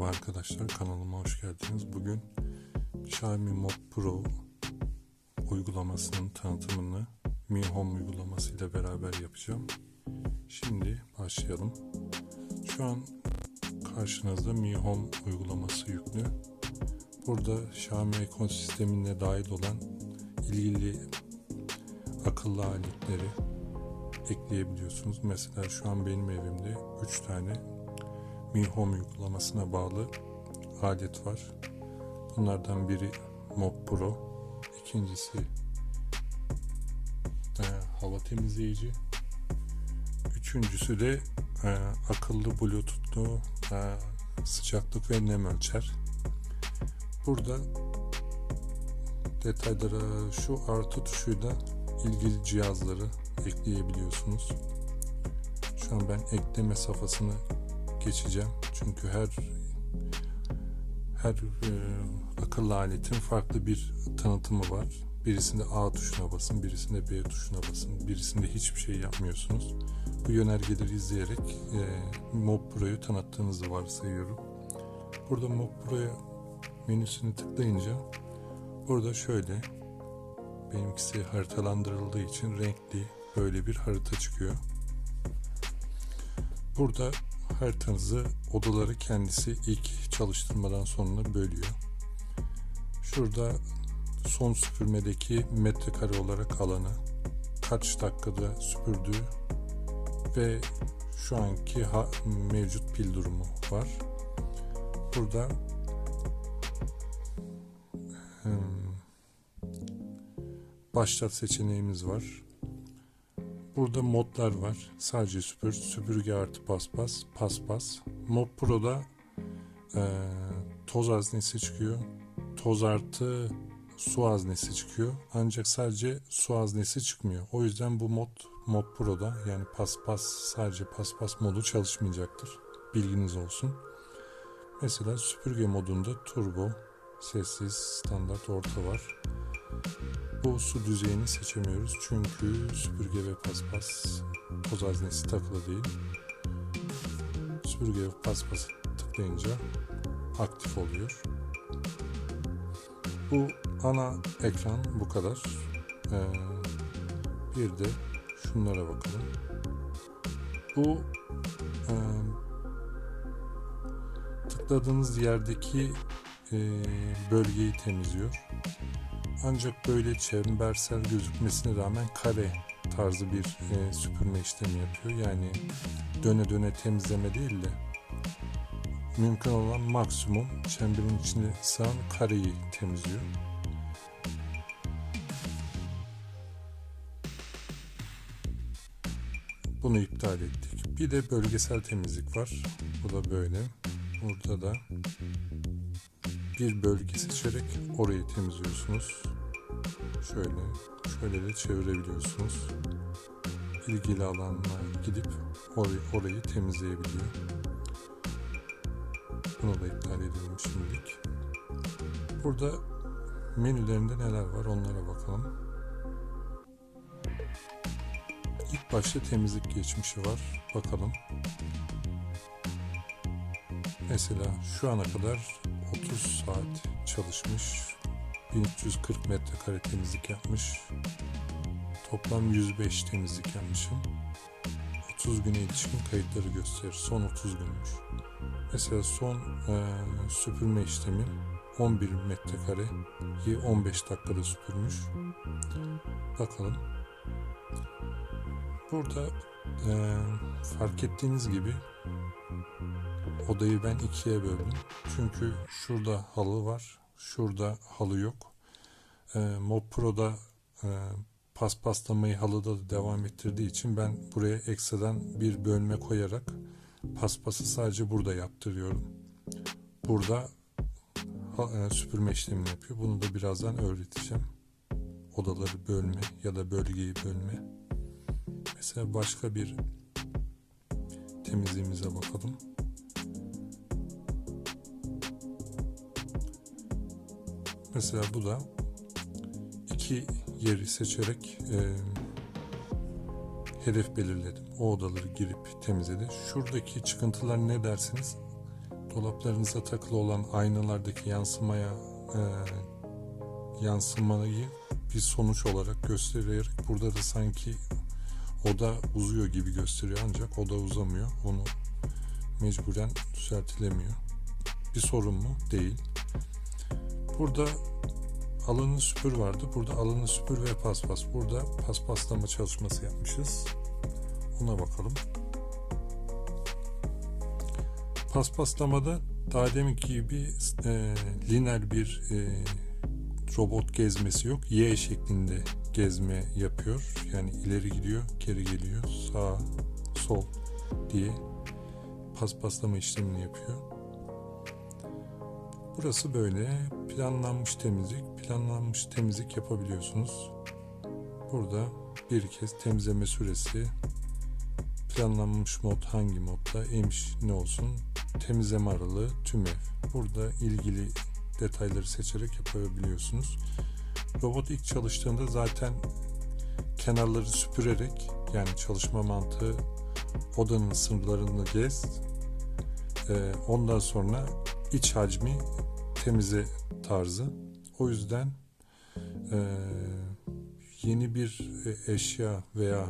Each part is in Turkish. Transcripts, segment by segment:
Merhaba arkadaşlar kanalıma hoş geldiniz. Bugün Xiaomi Mod Pro uygulamasının tanıtımını Mi Home uygulaması ile beraber yapacağım. Şimdi başlayalım. Şu an karşınızda Mi Home uygulaması yüklü. Burada Xiaomi ekosistemine dahil olan ilgili akıllı aletleri ekleyebiliyorsunuz. Mesela şu an benim evimde 3 tane Mi Home uygulamasına bağlı alet var. Bunlardan biri Mop Pro, ikincisi e, hava temizleyici, üçüncüsü de e, akıllı Bluetooth'lu e, sıcaklık ve nem ölçer. Burada detaylara şu artı tuşuyla ilgili cihazları ekleyebiliyorsunuz. Şu an ben ekleme safhasını geçeceğim. Çünkü her her e, akıllı aletin farklı bir tanıtımı var. Birisinde A tuşuna basın, birisinde B tuşuna basın, birisinde hiçbir şey yapmıyorsunuz. Bu yönergeleri izleyerek e, Mob Pro'yu tanıttığınızı varsayıyorum. Burada Mob Pro'ya menüsünü tıklayınca burada şöyle benimkisi haritalandırıldığı için renkli böyle bir harita çıkıyor. Burada haritanızı odaları kendisi ilk çalıştırmadan sonra bölüyor. Şurada son süpürmedeki metrekare olarak alanı, kaç dakikada süpürdüğü ve şu anki ha, mevcut pil durumu var. Burada hmm, başlat seçeneğimiz var. Burada modlar var. Sadece süpür, süpürge artı paspas, paspas. Mod Pro'da e, toz haznesi çıkıyor. Toz artı su haznesi çıkıyor. Ancak sadece su haznesi çıkmıyor. O yüzden bu mod Mod Pro'da yani paspas sadece paspas modu çalışmayacaktır. Bilginiz olsun. Mesela süpürge modunda turbo, sessiz, standart, orta var. Bu su düzeyini seçemiyoruz çünkü süpürge ve paspas toz haznesi takılı değil. Süpürge ve paspas tıklayınca aktif oluyor. Bu ana ekran bu kadar. Ee, bir de şunlara bakalım. Bu e, tıkladığınız yerdeki e, bölgeyi temizliyor. Ancak böyle çembersel gözükmesine rağmen kare tarzı bir e, süpürme işlemi yapıyor. Yani döne döne temizleme değil de mümkün olan maksimum çemberin içine sığan kareyi temizliyor. Bunu iptal ettik. Bir de bölgesel temizlik var. Bu da böyle. Burada da bir bölge seçerek orayı temizliyorsunuz. Şöyle, şöyle de çevirebiliyorsunuz. İlgili alanına gidip orayı, orayı temizleyebiliyor. Bunu da iptal edelim şimdilik. Burada menülerinde neler var onlara bakalım. İlk başta temizlik geçmişi var. Bakalım. Mesela şu ana kadar 30 saat çalışmış. 1340 metrekare temizlik yapmış. Toplam 105 temizlik yapmışım. 30 güne ilişkin kayıtları gösterir. Son 30 günmüş. Mesela son e, süpürme işlemi 11 metrekareyi 15 dakikada süpürmüş. Bakalım. Burada e, fark ettiğiniz gibi odayı ben ikiye böldüm. Çünkü şurada halı var, şurada halı yok. E, Mob Pro'da e, paspaslamayı halıda da devam ettirdiği için ben buraya ekstradan bir bölme koyarak paspası sadece burada yaptırıyorum. Burada e, süpürme işlemini yapıyor. Bunu da birazdan öğreteceğim. Odaları bölme ya da bölgeyi bölme. Mesela başka bir temizliğimize bakalım. Mesela bu da iki yeri seçerek e, hedef belirledim. O odaları girip temizledi. Şuradaki çıkıntılar ne dersiniz? dolaplarınıza takılı olan aynalardaki yansımaya e, yansımayı bir sonuç olarak göstererek burada da sanki oda uzuyor gibi gösteriyor ancak oda uzamıyor. Onu mecburen düzeltilemiyor. Bir sorun mu? Değil. Burada alanı süpür vardı. Burada alanı süpür ve paspas. Burada paspaslama çalışması yapmışız. Ona bakalım. Paspaslamada daha deminki gibi e, lineer bir e, robot gezmesi yok. Y şeklinde gezme yapıyor. Yani ileri gidiyor, geri geliyor, sağ, sol diye paspaslama işlemini yapıyor. Burası böyle planlanmış temizlik. Planlanmış temizlik yapabiliyorsunuz. Burada bir kez temizleme süresi, planlanmış mod hangi modda, emiş ne olsun, temizleme aralığı, tüm ev. Burada ilgili detayları seçerek yapabiliyorsunuz. Robot ilk çalıştığında zaten kenarları süpürerek yani çalışma mantığı odanın sınırlarını gez. Ee, ondan sonra iç hacmi temize tarzı. O yüzden e, yeni bir e, eşya veya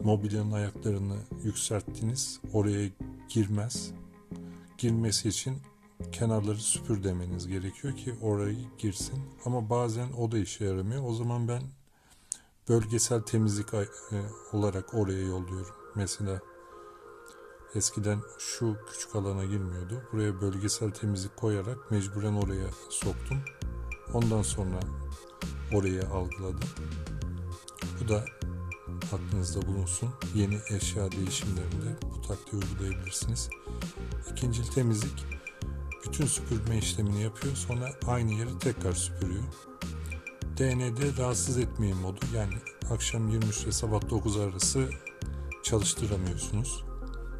mobilyanın ayaklarını yükselttiniz oraya girmez. Girmesi için kenarları süpür demeniz gerekiyor ki orayı girsin. Ama bazen o da işe yaramıyor. O zaman ben bölgesel temizlik e, olarak oraya yolluyorum. Mesela eskiden şu küçük alana girmiyordu. Buraya bölgesel temizlik koyarak mecburen oraya soktum. Ondan sonra oraya algıladım. Bu da aklınızda bulunsun. Yeni eşya değişimlerinde bu taktiği uygulayabilirsiniz. İkincil temizlik bütün süpürme işlemini yapıyor. Sonra aynı yeri tekrar süpürüyor. DND rahatsız etmeyin modu. Yani akşam 23 ile sabah 9 arası çalıştıramıyorsunuz.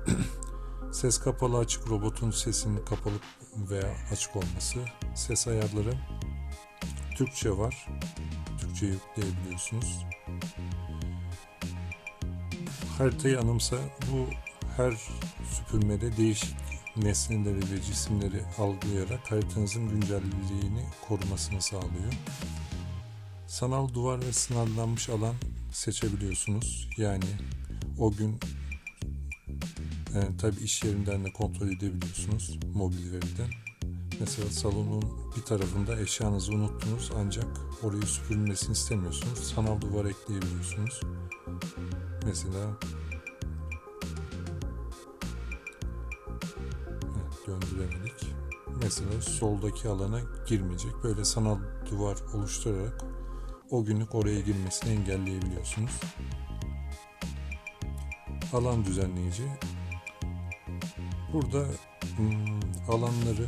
Ses kapalı açık robotun sesinin kapalı veya açık olması. Ses ayarları Türkçe var. Türkçe yükleyebiliyorsunuz. Haritayı anımsa bu her süpürmede değişik nesneleri ve cisimleri algılayarak haritanızın güncelliğini korumasını sağlıyor. Sanal duvar ve sınırlanmış alan seçebiliyorsunuz. Yani o gün e, tabi iş yerinden de kontrol edebiliyorsunuz mobil veriden. Mesela salonun bir tarafında eşyanızı unuttunuz ancak orayı süpürülmesini istemiyorsunuz. Sanal duvar ekleyebiliyorsunuz. Mesela döndüremedik. Mesela soldaki alana girmeyecek. Böyle sanal duvar oluşturarak o günlük oraya girmesini engelleyebiliyorsunuz. Alan düzenleyici. Burada hmm, alanları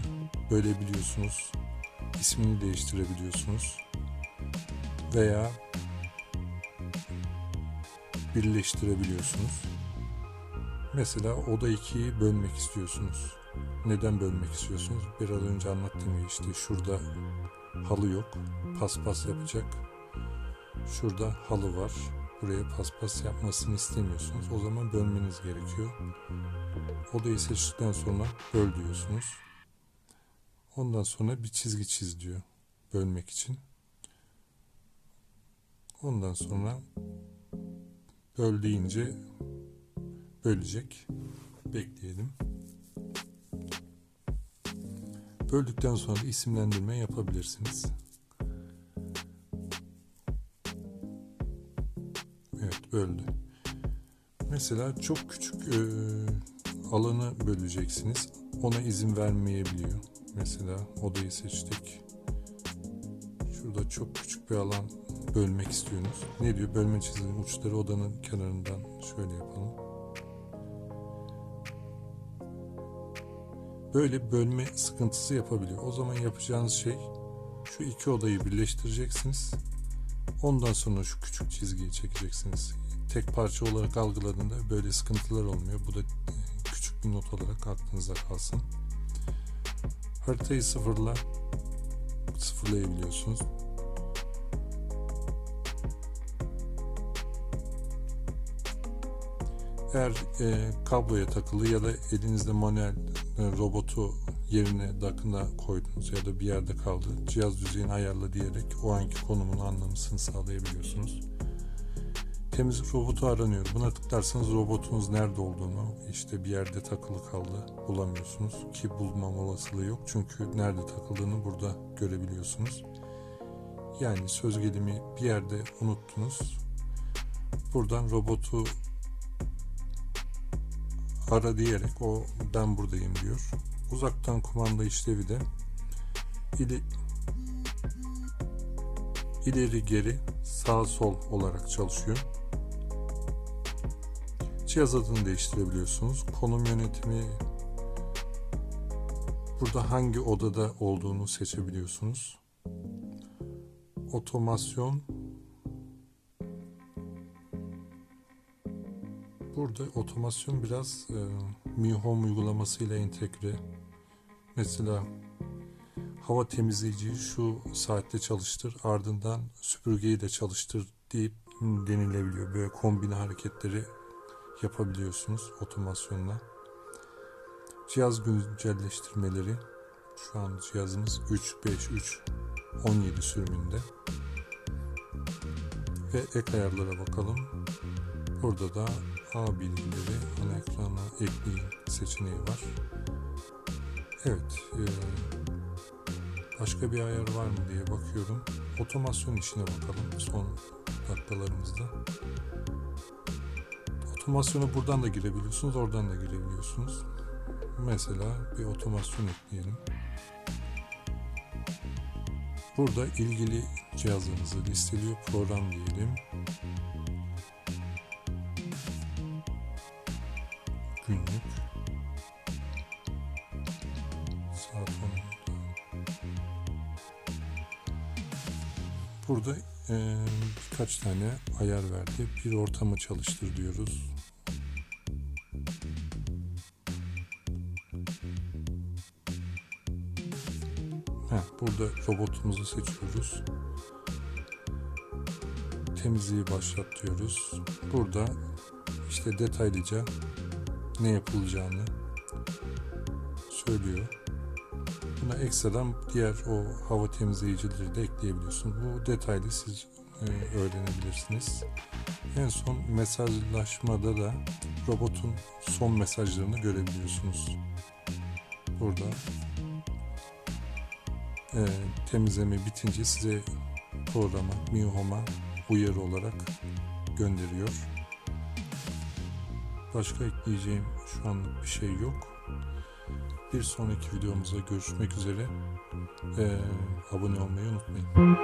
bölebiliyorsunuz. ismini değiştirebiliyorsunuz. Veya birleştirebiliyorsunuz. Mesela oda 2'yi bölmek istiyorsunuz. Neden bölmek istiyorsunuz? Biraz önce anlattığım gibi işte şurada halı yok. Paspas yapacak. Şurada halı var. Buraya paspas yapmasını istemiyorsunuz. O zaman bölmeniz gerekiyor. Odayı seçtikten sonra böl diyorsunuz. Ondan sonra bir çizgi çiz diyor. Bölmek için. Ondan sonra böl deyince bölecek. Bekleyelim. Böldükten sonra isimlendirme yapabilirsiniz. Böldü. Mesela çok küçük e, alanı böleceksiniz. Ona izin vermeyebiliyor. Mesela odayı seçtik. Şurada çok küçük bir alan bölmek istiyorsunuz. Ne diyor? Bölme çizginin uçları odanın kenarından şöyle yapalım. Böyle bölme sıkıntısı yapabiliyor. O zaman yapacağınız şey şu iki odayı birleştireceksiniz. Ondan sonra şu küçük çizgiyi çekeceksiniz. Tek parça olarak algıladığında böyle sıkıntılar olmuyor. Bu da küçük bir not olarak aklınızda kalsın. Haritayı sıfırla sıfırlayabiliyorsunuz. Eğer e, kabloya takılı ya da elinizde manuel e, robotu yerine dakında koydunuz ya da bir yerde kaldı. Cihaz düzeyini ayarla diyerek o anki konumunu anlamasını sağlayabiliyorsunuz. Temizlik robotu aranıyor. Buna tıklarsanız robotunuz nerede olduğunu işte bir yerde takılı kaldı bulamıyorsunuz ki bulmam olasılığı yok. Çünkü nerede takıldığını burada görebiliyorsunuz. Yani söz gelimi bir yerde unuttunuz. Buradan robotu ara diyerek o ben buradayım diyor. Uzaktan kumanda işlevi de ili, ileri geri sağ sol olarak çalışıyor. Cihaz adını değiştirebiliyorsunuz. Konum yönetimi burada hangi odada olduğunu seçebiliyorsunuz. Otomasyon Burada otomasyon biraz e, Mi Home uygulamasıyla entegre. Mesela hava temizleyiciyi şu saatte çalıştır, ardından süpürgeyi de çalıştır deyip denilebiliyor. Böyle kombine hareketleri yapabiliyorsunuz otomasyonla. Cihaz güncelleştirmeleri. Şu an cihazımız 3.5.3 17 sürümünde. Ve ek ayarlara bakalım. Burada da A bilgileri ana ekrana ekleyin seçeneği var. Evet. E, başka bir ayar var mı diye bakıyorum. Otomasyon işine bakalım son dakikalarımızda. Otomasyona buradan da girebiliyorsunuz, oradan da girebiliyorsunuz. Mesela bir otomasyon ekleyelim. Burada ilgili cihazlarınızı listeliyor. Program diyelim. Günlük. Saat 10'da. Burada e, birkaç tane ayar verdi. Bir ortamı çalıştır diyoruz. Burada robotumuzu seçiyoruz. Temizliği başlat diyoruz. Burada işte detaylıca ne yapılacağını söylüyor. Buna ekstradan diğer o hava temizleyicileri de ekleyebiliyorsun. Bu detaylı siz e, öğrenebilirsiniz. En son mesajlaşmada da robotun son mesajlarını görebiliyorsunuz. Burada e, temizleme bitince size programa, MiHome'a uyarı olarak gönderiyor. Başka ekleyeceğim şu anlık bir şey yok. Bir sonraki videomuzda görüşmek üzere. Ee, abone olmayı unutmayın.